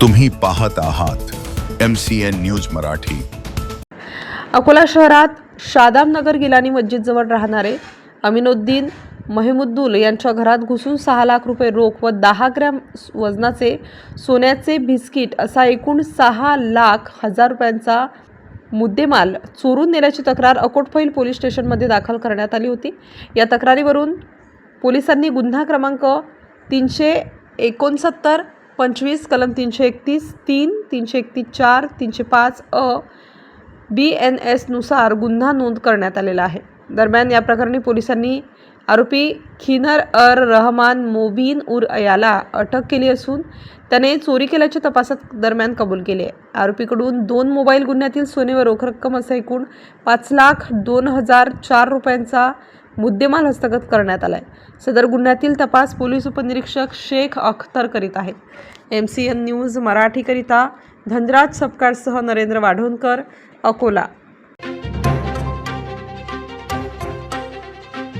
तुम्ही पाहत आहात M C N news Marathi. Akola शहरात शादामनगर गिलानी मस्जिदजवळ राहणारे अमिनुद्दीन महिमुद्दुल यांच्या घरात घुसून सहा लाख रुपये रोख व दहा ग्रॅम वजनाचे सोन्याचे बिस्किट असा एकूण सहा लाख हजार रुपयांचा मुद्देमाल चोरून नेल्याची तक्रार अकोटफैल पोलीस स्टेशनमध्ये दाखल करण्यात आली होती. या तक्रारीवरून पोलिसांनी गुन्हा क्रमांक तीनशे एकोणसत्तर पंचवीस कलम तीनशे एकतीस तीन तीनशे एकतीस चार तीनशे पाच अ बी एन एसनुसार गुन्हा नोंद करण्यात आलेला आहे. दरम्यान या प्रकरणी पोलिसांनी आरोपी खिनर अर रहमान मोबीन उर याला अटक केली असून त्याने चोरी केल्याच्या तपासात दरम्यान कबूल केले आहे. आरोपीकडून दोन मोबाईल गुन्ह्यातील सोने व रोख रक्कम असा एकूण पाच लाख दोन हजार चार रुपयांचा मुद्देमाल हस्तगत करण्यात आला आहे सदर गुन्ह्यातील तपास पोलीस उपनिरीक्षक शेख अख्तर करीत आहेत. एम सी एन न्यूज मराठीकरिता धनराज सपकाळसह नरेंद्र वाढोणकर अकोला.